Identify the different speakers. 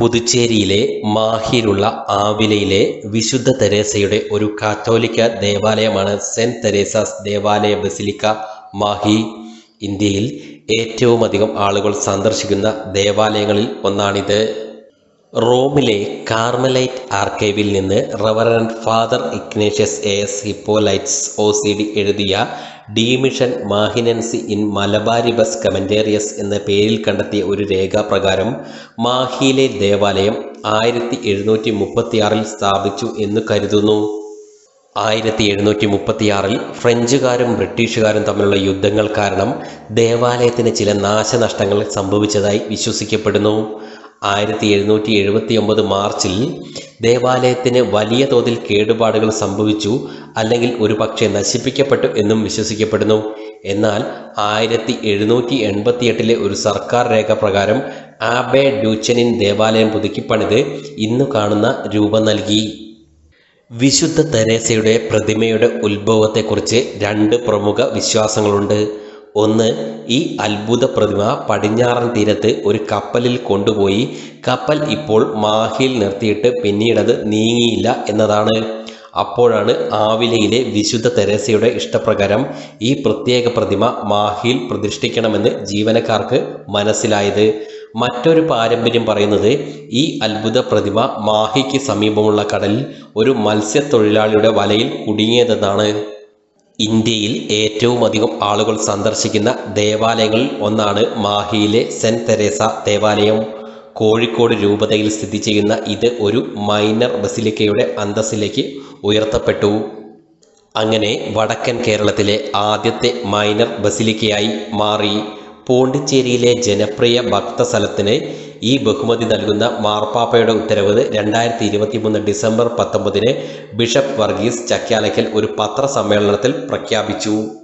Speaker 1: പുതുച്ചേരിയിലെ മാഹിയിലുള്ള ആവിലയിലെ വിശുദ്ധ തെരേസയുടെ ഒരു കാത്തോലിക്ക ദേവാലയമാണ് സെന്റ് തെരേസാസ് ദേവാലയ ബസിലിക്ക മാഹി. ഇന്ത്യയിൽ ഏറ്റവുമധികം ആളുകൾ സന്ദർശിക്കുന്ന ദേവാലയങ്ങളിൽ ഒന്നാണിത്. റോമിലെ കാർമലൈറ്റ് ആർക്കൈവിൽ നിന്ന് reverend father Ignatius S Hippolytus O C D എഴുതിയ ഡീമിഷൻ മാഹിനൻസി ഇൻ മലബാരിബസ് കമന്റേറിയസ് എന്ന പേരിൽ കണ്ടെത്തിയ ഒരു രേഖാപ്രകാരം മാഹിയിലെ ദേവാലയം ആയിരത്തി എഴുന്നൂറ്റി മുപ്പത്തിയാറിൽ സ്ഥാപിച്ചു എന്ന് കരുതുന്നു. ആയിരത്തി എഴുന്നൂറ്റി മുപ്പത്തിയാറിൽ ഫ്രഞ്ചുകാരും ബ്രിട്ടീഷുകാരും തമ്മിലുള്ള യുദ്ധങ്ങൾ കാരണം ദേവാലയത്തിന് ചില നാശനഷ്ടങ്ങൾ സംഭവിച്ചതായി വിശ്വസിക്കപ്പെടുന്നു. ആയിരത്തി എഴുന്നൂറ്റി എഴുപത്തി ഒമ്പത് മാർച്ചിൽ ദേവാലയത്തിന് വലിയ തോതിൽ കേടുപാടുകൾ സംഭവിച്ചു അല്ലെങ്കിൽ ഒരു പക്ഷേ നശിപ്പിക്കപ്പെട്ടു എന്നും വിശ്വസിക്കപ്പെടുന്നു. എന്നാൽ ആയിരത്തി എഴുന്നൂറ്റി എൺപത്തി എട്ടിലെ ഒരു സർക്കാർ രേഖ പ്രകാരം ആബെ ഡ്യൂച്ചനിൻ ദേവാലയം പുതുക്കിപ്പണിത് ഇന്നു കാണുന്ന രൂപം നൽകി. വിശുദ്ധ തെരേസയുടെ പ്രതിമയുടെ ഉത്ഭവത്തെക്കുറിച്ച് രണ്ട് പ്രമുഖ വിശ്വാസങ്ങളുണ്ട്. ഒന്ന് ഈ അത്ഭുത പ്രതിമ പടിഞ്ഞാറൻ തീരത്ത് ഒരു കപ്പലിൽ കൊണ്ടുപോയി കപ്പൽ ഇപ്പോൾ മാഹിയിൽ നിർത്തിയിട്ട് പിന്നീടത് നീങ്ങിയില്ല എന്നതാണ്. അപ്പോഴാണ് ആവിലയിലെ വിശുദ്ധ തെരേസയുടെ ഇഷ്ടപ്രകാരം ഈ പ്രത്യേക പ്രതിമ മാഹിയിൽ പ്രതിഷ്ഠിക്കണമെന്ന് ജീവനക്കാർക്ക് മനസ്സിലായത്. മറ്റൊരു പാരമ്പര്യം പറയുന്നത് ഈ അത്ഭുത പ്രതിമ മാഹിക്ക് സമീപമുള്ള കടലിൽ ഒരു മത്സ്യത്തൊഴിലാളിയുടെ വലയിൽ കുടുങ്ങിയതെന്നാണ്. ഇന്ത്യയിൽ ഏറ്റവും അധികം ആളുകൾ സന്ദർശിക്കുന്ന ദേവാലയങ്ങളിൽ ഒന്നാണ് മാഹിയിലെ സെന്റ് തെരേസ ദേവാലയം. കോഴിക്കോട് രൂപതയിൽ സ്ഥിതി ചെയ്യുന്ന ഇത് ഒരു മൈനർ ബസിലിക്കയുടെ അന്തസ്സിലേക്ക് ഉയർത്തപ്പെട്ടു. അങ്ങനെ വടക്കൻ കേരളത്തിലെ ആദ്യത്തെ മൈനർ ബസിലിക്കയായി മാറി. പോണ്ടിച്ചേരിയിലെ ജനപ്രിയ ഭക്തസ്ഥലത്തിന് ഈ ബഹുമതി നൽകുന്ന മാർപ്പാപ്പയുടെ ഉത്തരവ് രണ്ടായിരത്തി ഇരുപത്തി മൂന്ന് ഡിസംബർ പത്തൊമ്പതിന് ബിഷപ്പ് വർഗീസ് ചക്യാലയ്ക്കൽ ഒരു പത്രസമ്മേളനത്തിൽ പ്രഖ്യാപിച്ചു.